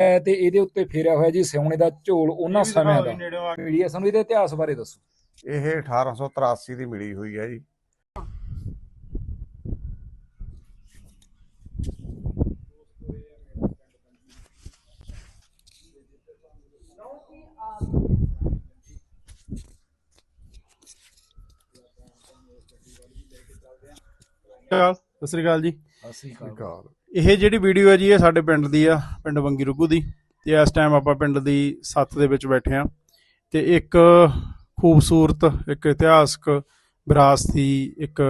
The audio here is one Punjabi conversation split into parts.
ਹੈ ਤੇ ਇਹਦੇ ਉੱਤੇ ਫੇਰਿਆ ਹੋਇਆ ਜੀ ਸਿਉਣੇ ਦਾ ਝੋਲ ਉਹਨਾਂ ਸਮਿਆਂ ਦਾ। ਮੀਡੀਆ ਸਾਨੂੰ ਇਹਦੇ ਇਤਿਹਾਸ ਬਾਰੇ ਦੱਸੋ। ਇਹ 1883 ਦੀ ਮਿਲੀ ਹੋਈ ਹੈ ਜੀ। ਸਤਿ ਸ੍ਰੀ ਅਕਾਲ। ਜੀ ਅਸੀਂ ਵਿਕਾਰ ਇਹ ਜਿਹੜੀ ਵੀਡੀਓ ਹੈ ਜੀ ਇਹ ਸਾਡੇ ਪਿੰਡ ਦੀ ਆ ਪਿੰਡ ਬੰਗੀ ਰੁੱਗੂ ਦੀ। ਤੇ ਇਸ ਟਾਈਮ ਆਪਾਂ ਪਿੰਡ ਦੀ ਸੱਤ ਦੇ ਵਿੱਚ ਬੈਠੇ ਆ ਤੇ ਇੱਕ ਖੂਬਸੂਰਤ ਇੱਕ ਇਤਿਹਾਸਕ ਵਿਰਾਸਤ ਇੱਕ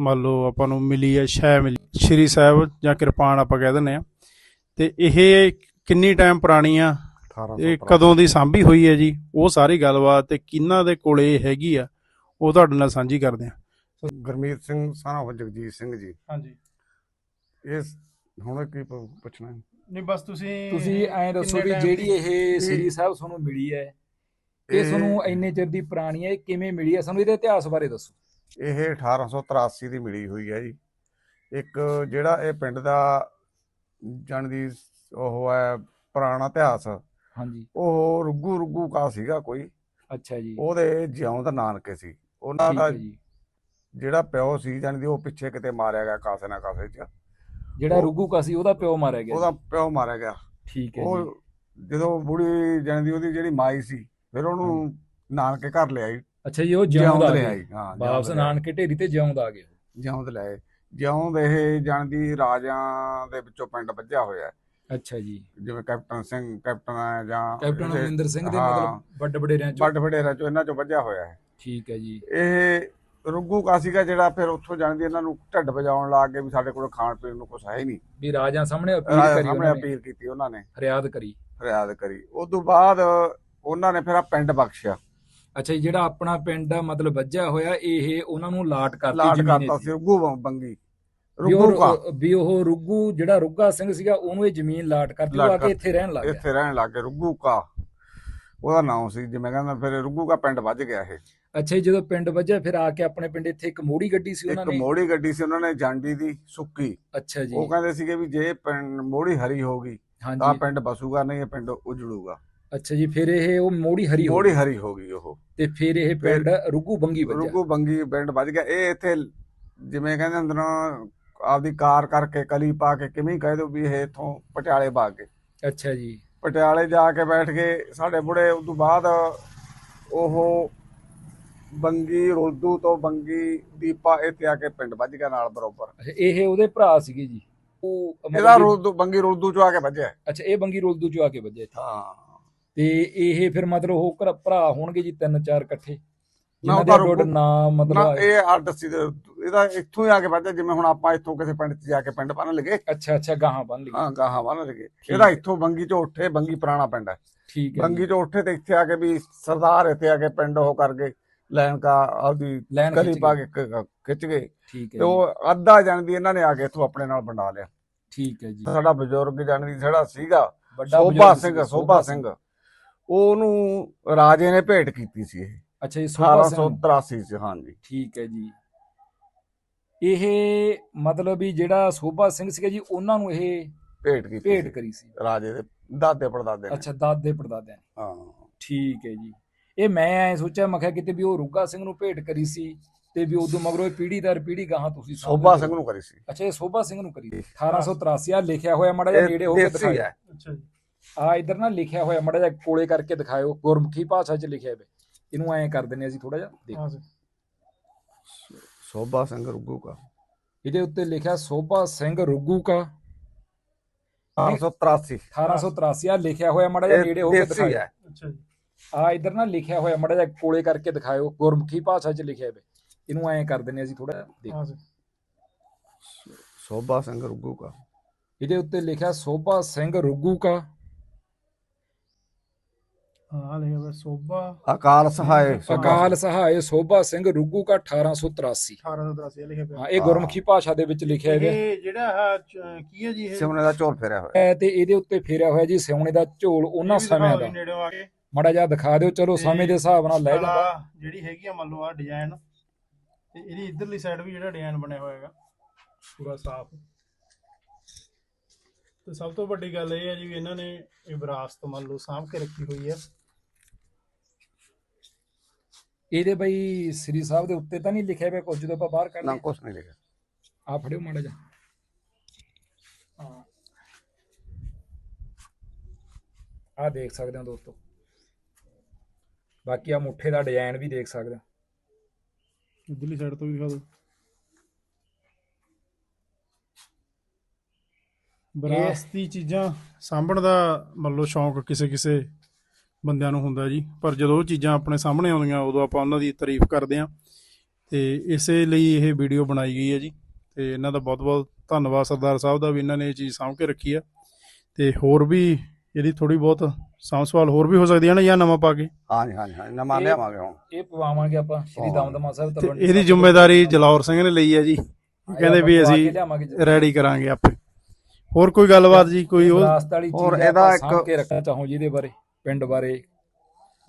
ਮੰਨ ਲਓ ਆਪਾਂ ਨੂੰ ਮਿਲੀ ਹੈ ਸ਼ੈ ਮਿਲੀ। ਸ਼੍ਰੀ ਸਾਹਿਬ ਜਾਂ ਕਿਰਪਾਨ ਆਪਾਂ ਕਹਿ ਦਿੰਦੇ ਆ ਤੇ ਇਹ ਕਿੰਨੀ ਟਾਈਮ ਪੁਰਾਣੀ ਆ? ਇਹ 1883 ਕਦੋਂ ਦੀ ਸਾਂਭੀ ਹੋਈ ਹੈ ਜੀ? ਉਹ ਸਾਰੀ ਗੱਲਬਾਤ ਤੇ ਕਿਹਨਾਂ ਦੇ ਕੋਲੇ ਹੈਗੀ ਆ ਉਹ ਤੁਹਾਡੇ ਨਾਲ ਸਾਂਝੀ ਕਰਦੇ ਆ ਗੁਰਮੀਤ ਸਿੰਘ ਸਾਨਾ ਜਗਜੀਤ ਸਿੰਘ ਜੀ। ਹਾਂਜੀ। ਇਹ ਹੁਣ ਕੀ ਪ- ਪੁੱਛਣਾ ਹੈ? ਨਹੀਂ ਬਸ ਤੁਸੀਂ ਤੁਸੀਂ ਐਂ ਦੱਸੋ ਵੀ ਜਿਹੜੀ ਇਹ ਸ੍ਰੀ ਸਾਹਿਬ ਤੁਹਾਨੂੰ ਮਿਲੀ ਹੈ ਇਹ ਤੁਹਾਨੂੰ ਇੰਨੇ ਚਿਰ ਦੀ ਪੁਰਾਣੀ ਹੈ ਇਹ ਕਿਵੇਂ ਮਿਲੀ ਹੈ? ਸਾਨੂੰ ਇਹਦੇ ਇਤਿਹਾਸ ਬਾਰੇ ਦੱਸੋ। ਇਹ 1883 ਦੀ ਮਿਲੀ ਹੋਈ ਹੈ ਜੀ। ਇੱਕ ਜਿਹੜਾ ਇਹ ਪਿੰਡ ਦਾ ਜਣ ਦੀ ਉਹ ਹੈ ਪੁਰਾਣਾ ਇਤਿਹਾਸ ਹਾਂਜੀ। ਉਹ ਰੁੱਗੂ ਰੁੱਗੂ ਕਾ ਸੀਗਾ ਕੋਈ। ਅੱਛਾ ਜੀ। ਉਹਦੇ ਜਿਉਂ ਦਾ ਨਾਨਕੇ ਸੀ। ਉਹਨਾਂ ਠੀਕ ਦਾ ਹੈ ਜੀ। ਜਿਹੜਾ ਪਿਓ ਸੀ ਜਾਣੀ ਦੀ ਉਹ ਪਿੱਛੇ ਕਿਤੇ ਮਾਰਿਆ ਗਿਆ ਕਾਸੇ ਨਾ ਕਾਸੇ ਚ। ਜਿਹੜਾ ਉਹ- ਰੁੱਗੂ ਕਾ ਸੀ ਉਹਦਾ ਪਿਓ ਮਾਰਿਆ ਗਿਆ ਉਹਦਾ ਪਿਓ ਮਾਰਿਆ ਗਿਆ। ਠੀਕ ਹੈ ਜੀ। ਉਹ ਜਦੋਂ ਬੁੜੀ ਜਾਣੀ ਦੀ ਉਹਦੀ ਜਿਹੜੀ ਮਾਈ ਸੀ ਫਿਰ ਉਹਨੂੰ ਨਾਨਕੇ ਘਰ ਲਿਆਈ ਅੱਛਾ ਜੀ ਉਹ ਜਿਉਂਦ ਆ ਲੈ ਗਏ ਆਈ ਹਾਂ ਵਾਪਸ ਨਾਨਕੇ ਢੇਰੀ ਤੇ ਜਿਉਂਦ ਆ ਗਏ ਜਿਉਂਦ ਲੈ ਆਏ। ਜਿਉਂਦ ਇਹ ਜਾਣਦੀ ਰਾਜਾਂ ਦੇ ਵਿੱਚੋਂ ਪਿੰਡ ਵੱਜਿਆ ਹੋਇਆ ਹੈ। ਅੱਛਾ ਜੀ। ਜਿਵੇਂ ਕੈਪਟਨ ਸਿੰਘ ਕੈਪਟਨ ਹੈ ਜਾਂ ਕੈਪਟਨ ਅਮਰਿੰਦਰ ਸਿੰਘ ਦੇ ਹਾਂ। ਮਤਲਬ ਵੱਡ ਵਡੇਰਿਆਂ ਚੋਂ। ਵੱਡ ਵਡੇਰਾ ਚੋਂ ਇਹਨਾਂ ਚੋਂ ਵੱਜਿਆ ਹੋਇਆ ਹੈ। ਠੀਕ ਹੈ ਜੀ। ਇਹ ਰੁੱਗੂ ਕਾ ਸੀਗਾ ਜਿਹੜਾ ਫਿਰ ਉੱਥੋਂ ਜਾਣਦੀ ਇਹਨਾਂ ਨੂੰ ਢੱਡ ਵਜਾਉਣ ਲੱਗ ਗਏ ਵੀ ਸਾਡੇ ਕੋਲ ਖਾਣ ਪੀਣ ਨੂੰ ਕੁਝ ਹੈ ਹੀ ਨਹੀਂ। ਵੀ ਰਾਜਾਂ ਸਾਹਮਣੇ ਅਪੀਲ ਕਰੀ ਸਾਹਮਣੇ ਉਹਨਾਂ ਨੇ। ਅਪੀਲ ਕੀਤੀ ਉਹਨਾਂ ਨੇ। ਫਰਿਆਦ ਕਰੀ। ਫਰਿਆਦ ਕਰੀ। ਉਸ ਤੋਂ ਬਾਅਦ ਉਹਨਾਂ ਨੇ ਫਿਰ ਆ ਪਿੰਡ ਬਖਸ਼ਿਆ। ਅੱਛਾ ਜਿਹੜਾ ਆਪਣਾ ਪਿੰਡ ਆ ਮਤਲਬ ਵੱਜਿਆ ਹੋਇਆ ਇਹ ਉਹਨਾਂ ਨੂੰ ਲਾਟ ਕਰਤੀ ਲਾਟ ਕਰਤਾ। ਸੀ ਰੁੱਗੂ ਬੰਗੀ। ਰੁੱਗੂ ਕਾ। ਵੀ ਉਹ ਰੁੱਗੂ ਜਿਹੜਾ ਰੁੱਗਾ ਸਿੰਘ ਸੀਗਾ ਉਹਨੂੰ ਇਹ ਜ਼ਮੀਨ ਲਾਟ ਕਰਤੀ ਉਹ ਆ ਕੇ। ਇੱਥੇ ਰਹਿਣ ਲੱਗ ਗਿਆ। ਇੱਥੇ ਰਹਿਣ ਲੱਗ ਗਏ ਰੁੱਗੂ ਕਾ। ਉਹਦਾ ਨਾਮ ਸੀ ਜਿਵੇਂ ਕਹਿੰਦਾ ਫਿਰ ਰੁੱਗੂ ਕਾ ਪਿੰਡ ਵੱਜ ਗਿਆ ਇਹ। ਅੱਛਾ ਜੀ ਜਦੋਂ ਪਿੰਡ ਵੱਜਿਆ ਫਿਰ ਆ ਕੇ ਆਪਣੇ ਪਿੰਡ ਇੱਥੇ ਇੱਕ ਮੋੜੀ ਗੱਡੀ ਸੀ ਉਹਨਾਂ ਇੱਕ ਨੇ? ਮੋੜੀ ਗੱਡੀ ਸੀ ਉਹਨਾਂ ਨੇ ਜਾਂਡੀ ਦੀ ਸੁੱਕੀ। ਅੱਛਾ ਜੀ। ਉਹ ਕਹਿੰਦੇ ਸੀਗੇ ਵੀ ਜੇ ਪਿੰਡ ਮੋੜੀ ਹਰੀ ਹੋਗੀ ਤਾਂ ਹਾਂਜੀ। ਪਿੰਡ ਬਸੂਗਾ ਨਹੀਂ ਇਹ ਪਿੰਡ ਉਜੜੂਗਾ। ਅੱਛਾ ਜੀ ਫਿਰ ਇਹ ਉਹ ਮੋੜੀ ਹਰੀ ਹੋ ਮੋੜੀ ਗਈ ਹਰੀ ਹੋਗੀ ਉਹ। ਤੇ ਫਿਰ ਇਹ ਪਿੰਡ ਰੁੱਗੂ ਬੰਗੀ ਵੱਜਿਆ। ਰੁੱਗੂ ਬੰਗੀ ਪਿੰਡ ਵੱਜ ਗਿਆ। ਇਹ ਇੱਥੇ ਜਿਵੇਂ ਕਹਿੰਦੇ ਹੁੰਦੇ ਨਾ ਆਪਦੀ ਕਾਰ ਕਰਕੇ ਕਲੀ ਪਾ ਕੇ ਕਿਵੇਂ ਕਹਿ ਦੋ ਵੀ ਇਹ ਇਥੋਂ ਪਟਿਆਲੇ ਭਾਗ ਗਏ। ਅੱਛਾ ਜੀ। ਪਟਿਆਲੇ ਜਾ ਕੇ ਬੈਠ ਗਏ ਸਾਡੇ ਬੁੜੇ ਉਸ ਤੋਂ ਬਾਅਦ ਉਹ ਬੰਗੀ ਰੋਲਦੂ ਤੋਂ ਬੰਗੀ ਦੀਪਾ ਇੱਥੇ ਆ ਕੇ ਪਿੰਡ ਵੱਜ ਗਿਆ ਨਾਲ ਬਰੋਬਰ। ਅੱਛਾ ਇਹ ਉਹਦੇ ਭਰਾ ਸੀਗੇ ਜੀ? ਉਹ ਮਤਲਬ ਇਹਦਾ ਕਿ- ਰੋਲਦੂ ਬੰਗੀ ਰੋਲਦੂ ਚੋਂ ਆ ਕੇ ਵੱਜਿਆ। ਅੱਛਾ ਇਹ ਬੰਗੀ ਰੋਲਦੂ ਚੋਂ ਆ ਕੇ ਵੱਜਿਆ ਇੱਥੇ। ਹਾਂ। ਤੇ ਇਹ ਫਿਰ ਮਤਲਬ ਉਹ ਘਰ- ਭਰਾ ਹੋਣਗੇ ਜੀ ਤਿੰਨ ਚਾਰ ਇਕੱਠੇ? ਜਿਨ੍ਹਾਂ ਦੇ ਤਾਂ ਨਾਮ ਨਾ ਮਤਲਬ ਇਹ ਤੇ ਇਹਦਾ ਇੱਥੋਂ ਹੀ ਆ ਕੇ ਵੱਜਿਆ ਜਿਵੇਂ ਹੁਣ ਆਪਾਂ ਇੱਥੋਂ ਕਿਸੇ ਪਿੰਡ 'ਚ ਜਾ ਕੇ ਪਿੰਡ ਬੰਨ ਲਗੇ ਅੱਛਾ ਅੱਛਾ ਗਾਹਾਂ ਬੰਨ ਲਈ ਹਾਂ ਗਾਹਾਂ ਬੰਨ ਲਗੇ ਇਹਦਾ ਇੱਥੋਂ ਬੰਗੀ ਚੋਂ ਉੱਠੇ ਬੰਗੀ ਪੁਰਾਣਾ ਪਿੰਡ ਹੈ। ਠੀਕ ਹੈ ਬੰਗੀ ਚੋਂ ਉੱਠੇ ਤੇ ਇੱਥੇ ਆ ਕੇ ਵੀ ਸਰਦਾਰ ਇੱਥੇ ਆ ਕੇ ਪਿੰਡ ਉਹ ਕਰ ਗਏ। ਲੈਣ ਕਾ ਆਪਦੀ ਗਲੀ ਪਾ। ਕੇ ਖਿੱਚ ਗਏ। ਠੀਕ ਹੈ ਤੇ ਉਹ ਅੱਧਾ ਜਾਣਦੀ ਇਹਨਾਂ ਨੇ ਆ ਕੇ ਇੱਥੋਂ ਆਪਣੇ ਨਾਲ ਵੰਡਾ ਲਿਆ। ਠੀਕ ਹੈ ਜੀ। ਸਾਡਾ ਬਜ਼ੁਰਗ ਜਾਣਦੀ ਜਿਹੜਾ ਸੀਗਾ ਵੱਡਾ ਸੋਭਾ ਸਿੰਘ ਸੋਭਾ ਸਿੰਘ। ਉਹਨੂੰ ਰਾਜੇ ਨੇ ਭੇਟ ਕੀਤੀ ਸੀ ਇਹ। ਅੱਛਾ ਜੀ ਸੋਭਾ ਸਿੰਘ 1883 ਚ ਹਾਂਜੀ। ਠੀਕ ਹੈ ਜੀ। ਇਹ ਮਤਲਬ ਵੀ ਜਿਹੜਾ ਸੋਭਾ ਸਿੰਘ ਸੀਗਾ ਜੀ ਉਹਨਾਂ ਨੂੰ ਇਹ ਭੇਟ ਕੀਤੀ ਭੇਟ ਕਰੀ ਸੀ। ਰਾਜੇ ਦੇ ਦਾਦੇ ਪੜਦਾਦੇ ਨੇ। ਅੱਛਾ ਦਾਦੇ ਪੜਦਾਦਿਆਂ ਨੇ। ਹਾਂ। ਠੀਕ ਹੈ ਜੀ। ਇਹ ਮੈਂ ਐ ਸੋਚਿਆ ਮੈਂ ਕਿਹਾ ਕਿਤੇ ਵੀ ਉਹ ਰੁੱਗਾ ਸਿੰਘ ਨੂੰ ਭੇਟ ਕਰੀ ਸੀ ਤੇ ਵੀ ਉਦੋਂ ਮਗਰੋਂ ਇਹ ਪੀੜੀ ਦਰ ਪੀੜੀ ਗਾਹਾਂ ਤੁਸੀਂ ਸੋਭਾ। ਸਿੰਘ ਨੂੰ ਕਰੀ ਸੀ। ਅੱਛਾ ਇਹ ਸੋਭਾ ਸਿੰਘ ਨੂੰ ਕਰੀ 1883 ਆ ਲਿਖਿਆ ਹੋਇਆ ਮੜਾ ਜਿਹਾ ਨੇੜੇ ਹੋ ਕੇ ਹੈ। ਅੱਛਾ ਜੀ। ਆ ਇਧਰ ਨਾ ਲਿਖਿਆ ਹੋਇਆ ਮੜਾ ਜਿਹਾ ਕੋਲੇ ਕਰਕੇ ਦਿਖਾਇਓ। ਗੁਰਮੁਖੀ ਭਾਸ਼ਾ 'ਚ ਲਿਖਿਆ ਹੋਇਆ। ਇਹਨੂੰ ਐਂ ਕਰ ਦਿੰਨੇ ਅਸੀਂ ਥੋੜਾ ਜਿਹਾ ਦੇਖੋ। ਹਾਂ ਜੀ। ਸੋਭਾ ਸਿੰਘ ਰੁੱਗੂ ਕਾ। ਇਹਦੇ ਉੱਤੇ ਲਿਖਿਆ ਸੋਭਾ ਸਿੰਘ ਰੁੱਗੂ ਕਾ। 1883 1883 ਆ ਲਿਖਿਆ ਹੋਇਆ ਮੜਾ ਜਿਹਾ ਨੇੜੇ ਹੋ ਕੇ ਹੈ। ਅੱਛਾ ਜੀ। ਆ ਇਧਰ ਨਾ ਲਿਖਿਆ ਹੋਇਆ ਮੜਾ ਜਿਹਾ ਕੋਲੇ ਕਰਕੇ ਦਿਖਾਇਓ ਗੁਰਮੁਖੀ ਭਾਸ਼ਾ 'ਚ ਲਿਖਿਆ ਹੋਇਆ। ਇਹਨੂੰ ਐਂ ਕਰ ਦਿੰਨੇ ਅਸੀਂ ਥੋੜਾ ਜਿਹਾ ਦੇਖੋ। ਹਾਂ ਜੀ। ਸੋਭਾ ਸਿੰਘ ਰੁੱਗੂ ਕਾ। ਇਹਦੇ ਉੱਤੇ ਲਿਖਿਆ ਸੋਭਾ ਸਿੰਘ ਰੁੱਗੂ ਕਾ। ਹਾਂ ਲਿਖਿਆ ਹੋਇਆ ਸੋਭਾ। ਅਕਾਲ ਸਹਾਇ ਅਕਾਲ ਸਹਾਇ ਸੋਭਾ ਸਿੰਘ ਰੁੱਗੂ ਕਾ 1883 1883 ਲਿਖਿਆ ਪਿਆ ਹਾਂ ਇਹ ਗੁਰਮੁਖੀ ਭਾਸ਼ਾ ਦੇ ਵਿੱਚ ਲਿਖਿਆ ਹੋਇਆ ਇਹ ਜਿਹੜਾ ਕੀ ਹੈ ਜੀ ਇਹ? ਸਿਮਨੇ ਦਾ ਝੋਲ ਫੇਰਿਆ ਹੋਇਆ। ਹੈ ਤੇ ਇਹਦੇ ਉੱਤੇ ਫੇਰਿਆ ਹੋਇਆ ਜੀ ਸਿਉਣੇ ਦਾ ਝੋਲ ਉਹਨਾਂ ਸਮਿਆਂ ਦਾ। ਜੀ ਮੜਾ ਜਿਹਾ ਦਿਖਾ ਦਿਓ ਚਲੋ ਸਮੇਂ ਦੇ ਹਿਸਾਬ ਨਾਲ ਲੈ ਜਾਂਦਾ ਜਿਹੜੀ ਹੈਗੀ ਆ ਮੰਨ ਲਓ ਆ ਡਿਜ਼ਾਈਨ ਤੇ ਇਹਦੀ ਇਧਰਲੀ ਸਾਈਡ ਵੀ ਜਿਹੜਾ ਡਿਜ਼ਾਈਨ ਬਣਿਆ ਹੋਇਆ ਹੈਗਾ ਪੂਰਾ ਸਾਫ਼। ਤੇ ਸਭ ਤੋਂ ਵੱਡੀ ਗੱਲ ਇਹ ਹੈ ਜੀ ਵੀ ਇਹਨਾਂ ਨੇ ਇਹ ਵਿਰਾਸਤ ਮੰਨ ਲਓ ਸਾਂਭ ਕੇ ਰੱਖੀ ਹੋਈ ਹੈ। ਇਹਦੇ ਬਈ ਸ੍ਰੀ ਸਾਹਿਬ ਦੇ ਉੱਤੇ ਤਾਂ ਨਹੀਂ ਲਿਖਿਆ ਹੋਇਆ ਕੁਝ ਜਦੋਂ ਆਪਾਂ ਬਾਹਰ ਨਾ ਕੱਢਦੇ ਕੁਛ ਨਹੀਂ ਲਿਖਿਆ। ਆ ਫੜਿਓ ਮਾੜਾ ਜਾ ਆ ਦੇਖ ਸਕਦੇ ਹੋ ਦੋਸਤੋ। ਬਾਕੀ ਆ ਮੁੱਠੇ ਦਾ ਡਿਜ਼ਾਈਨ ਵੀ ਦੇਖ ਸਕਦੇ ਹੋ। ਉਧਰਲੀ ਸਾਈਡ ਤੋਂ ਵੀ ਦਿਖਾ ਦਿਓ। ਵਿਰਾਸਤੀ ਚੀਜ਼ਾਂ ਸਾਂਭਣ ਦਾ ਮੰਨ ਲਓ ਸ਼ੌਂਕ ਕਿਸੇ ਕਿਸੇ ਬੰਦਿਆਂ ਨੂੰ ਹੁੰਦਾ ਜੀ। ਪਰ ਜਦੋਂ ਉਹ ਚੀਜ਼ਾਂ ਆਪਣੇ ਸਾਹਮਣੇ ਆਉਂਦੀਆਂ ਉਦੋਂ ਆਪਾਂ ਉਹਨਾਂ ਦੀ ਤਾਰੀਫ ਕਰਦੇ ਹਾਂ। ਤੇ ਇਸੇ ਲਈ ਇਹ ਵੀਡੀਓ ਬਣਾਈ ਗਈ ਹੈ ਜੀ। ਤੇ ਇਹਨਾਂ ਦਾ ਬਹੁਤ-ਬਹੁਤ ਧੰਨਵਾਦ ਸਰਦਾਰ ਸਾਹਿਬ ਦਾ ਵੀ ਇਹਨਾਂ ਨੇ ਇਹ ਚੀਜ਼ ਸਾਂਭ ਕੇ ਰੱਖੀ ਆ ਤੇ ਹੋਰ ਵੀ ਇਹਦੀ ਥੋੜੀ ਬਹੁਤ ਸਾਂਭ ਹੋਰ ਵੀ ਹੋ ਸਕਦੀ ਹੈ ਨਾ ਜਾਂ ਨਵਾਂ ਪਾ ਕੇ? ਹਾਂਜੀ ਹਾਂਜੀ ਹਾਂਜੀ। ਨਵਾਂ ਲਿਆਵਾਂਗੇ ਹੁਣ। ਇਹ ਪਵਾਵਾਂਗੇ ਆਪਾਂ ਸ਼੍ਰੀ। ਦਮਦਮਾ ਸਾਹਿਬ ਤੇ ਤਲਵੰਡੀ ਇਹਦੀ ਜ਼ਿੰਮੇਵਾਰੀ ਜਲੌਰ ਸਿੰਘ ਨੇ ਲਈ ਹੈ ਜੀ। ਕਹਿੰਦੇ ਵੀ ਅਸੀਂ ਜੀ। ਰੈਡੀ ਕਰਾਂਗੇ ਆਪੇ। ਹੋਰ ਕੋਈ ਗੱਲਬਾਤ ਜੀ ਕੋਈ ਉਹ ਵਿਰਾਸਤ ਵਾਲੀ ਹੋਰ ਇਹਦਾ ਇੱਕ- ਸਾਂਭ ਕੇ ਰੱਖਣਾ ਚਾਹੋ ਜਿਹਦੇ ਬਾਰੇ। ਪਿੰਡ ਬਾਰੇ?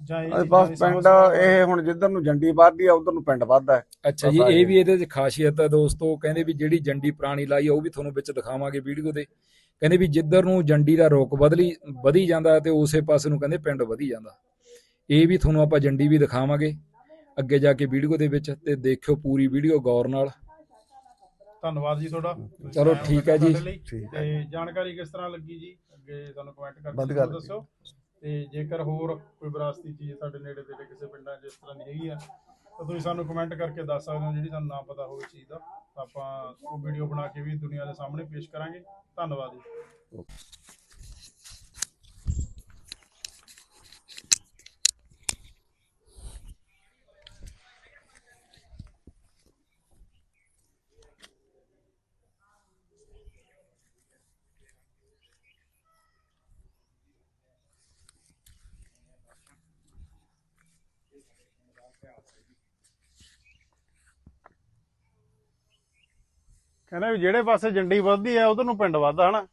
ਚੀਜ਼ਾਂ ਬਸ ਪਿੰਡ ਇਹ ਹੁਣ ਜਿੱਧਰ ਨੂੰ ਜੰਡੀ ਵੱਧਦੀ ਆ ਉਧਰ ਨੂੰ ਪਿੰਡ ਵੱਧਦਾ ਹੈ। ਅੱਛਾ ਜੀ ਇਹ। ਵੀ ਇਹਦੇ 'ਚ ਖਾਸੀਅਤ ਹੈ ਦੋਸਤੋ। ਕਹਿੰਦੇ ਵੀ ਜਿਹੜੀ ਜੰਡੀ ਪੁਰਾਣੀ ਲਾਈ ਆ ਉਹ ਵੀ ਤੁਹਾਨੂੰ ਵਿੱਚ ਦਿਖਾਵਾਂਗੇ ਵੀਡੀਓ ਦੇ। ਕਹਿੰਦੇ ਵੀ ਜਿੱਧਰ ਨੂੰ ਜੰਡੀ ਦਾ ਰੁੱਖ ਬਦਲੀ ਵਧੀ ਜਾਂਦਾ ਤੇ ਉਸੇ ਪਾਸੇ ਨੂੰ ਕਹਿੰਦੇ ਪਿੰਡ ਵਧੀ ਜਾਂਦਾ। ਇਹ ਵੀ ਤੁਹਾਨੂੰ ਆਪਾਂ ਜੰਡੀ ਵੀ ਦਿਖਾਵਾਂਗੇ ਅੱਗੇ ਜਾ ਕੇ ਵੀਡੀਓ ਦੇ ਵਿੱਚ ਤੇ ਦੇਖਿਓ ਪੂਰੀ ਵੀਡੀਓ ਗੌਰ ਨਾਲ। ਧੰਨਵਾਦ ਜੀ ਤੁਹਾਡਾ। ਤੁਸੀਂ ਚਲੋ ਠੀਕ ਹੈ ਜੀ। ਸਾਡੇ ਲਈ। ਠੀਕ ਹੈ। ਤੇ ਜਾਣਕਾਰੀ ਕਿਸ ਤਰ੍ਹਾਂ ਲੱਗੀ ਜੀ? ਅੱਗੇ ਤੁਹਾਨੂੰ ਕਮੈਂਟ ਕਰਕੇ ਵਧੀਆ ਜ਼ਰੂਰ ਲੱਗੀ। ਦੱਸਿਓ। ਤੇ ਜੇਕਰ ਹੋਰ ਕੋਈ ਵਿਰਾਸਤੀ ਚੀਜ਼ ਸਾਡੇ ਨੇੜੇ ਤੇੜੇ ਕਿਸੇ ਪਿੰਡਾਂ 'ਚ ਇਸ ਤਰ੍ਹਾਂ ਦੀ ਹੈਗੀ ਆ, ਤਾਂ ਤੁਸੀਂ ਸਾਨੂੰ ਕਮੈਂਟ ਕਰਕੇ ਦੱਸ ਸਕਦੇ ਹੋ ਜਿਹੜੀ ਸਾਨੂੰ ਨਾ ਪਤਾ ਹੋਵੇ ਚੀਜ਼ ਦਾ। ਤਾਂ ਆਪਾਂ ਉਹ ਵੀਡੀਓ ਬਣਾ ਕੇ ਵੀ ਦੁਨੀਆ ਦੇ ਸਾਹਮਣੇ ਪੇਸ਼ ਕਰਾਂਗੇ। ਧੰਨਵਾਦ ਜੀ। ਕਹਿੰਦਾ ਵੀ ਜਿਹੜੇ ਪਾਸੇ ਜੰਡੀ ਵੱਧਦੀ ਆ ਉਧਰ ਨੂੰ ਪਿੰਡ ਵੱਧਦਾ ਹਨਾ?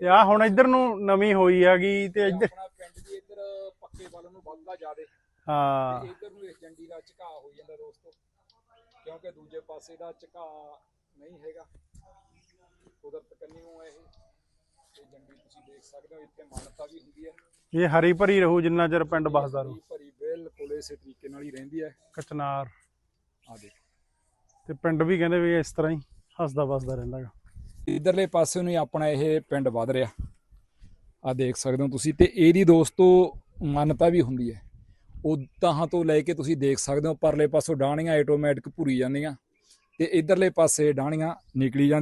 ਤੇ ਆ ਹੁਣ ਇੱਧਰ ਨੂੰ ਨਵੀਂ ਹੋਈ ਹੈਗੀ ਤੇ ਇੱਧਰ ਆਪਣਾ ਪਿੰਡ ਜੀ ਇੱਧਰ ਪੱਕੇ ਵੱਲ ਨੂੰ ਵੱਧਦਾ ਜਾਵੇ। ਹਾਂ। ਇੱਧਰ ਨੂੰ ਇਸ ਜੰਡੀ ਦਾ ਝੁਕਾਅ ਹੋ ਜਾਂਦਾ ਦੋਸਤੋ। ਕਿਉਂਕਿ ਦੂਜੇ ਪਾਸੇ ਦਾ ਝੁਕਾਅ ਨਹੀਂ ਹੈਗਾ। ਕੁਦਰਤ ਕੰਨਿਓ ਹੈ ਇਹ। ਇਹ ਜੰਡੀ ਤੁਸੀਂ ਦੇਖ ਸਕਦੇ ਹੋ ਇੱਥੇ ਮਾਨਤਾ ਵੀ ਹੁੰਦੀ ਹੈ। ਇਹ ਹਰੀ ਭਰੀ ਰਹੂ ਜਿੰਨਾ ਚਿਰ ਪਿੰਡ ਵੱਸਦਾ ਰਹੂ। ਭਰੀ ਬਿਲਕੁਲ ਇਸੇ ਤਰੀਕੇ ਨਾਲ ਹੀ ਰਹਿੰਦੀ ਹੈ। ਕਚਨਾਰ। ਆ ਦੇਖ। ਤੇ ਪਿੰਡ ਵੀ ਕਹਿੰਦੇ ਵੀ ਇਸ ਤਰ੍ਹਾਂ ਹੀ। ਹੱਸਦਾ ਵਸਦਾ ਰਹਿੰਦਾ ਗਾ। ਇਧਰਲੇ ਪਾਸੇ ਨੂੰ ਹੀ ਆਪਣਾ ਇਹ ਪਿੰਡ ਵੱਧ ਰਿਹਾ। ਆ ਦੇਖ ਸਕਦੇ ਹੋ ਤੁਸੀਂ ਤੇ ਇਹਦੀ ਦੋਸਤੋ ਮਾਨਤਾ ਵੀ ਹੁੰਦੀ ਹੈ। ਉਹ ਤਾਂ ਤੋਂ ਲੈ ਕੇ ਤੁਸੀਂ ਦੇਖ ਸਕਦੇ ਹੋ, ਪਰਲੇ ਪਾਸੋਂ ਡਾਣੀਆਂ ਆਟੋਮੈਟਿਕ ਭੁਰੀ ਜਾਂਦੀਆਂ ਤੇ ਇਧਰਲੇ ਪਾਸੇ ਡਾਣੀਆਂ ਨਿਕਲੀ ਜਾਂਦੀਆਂ।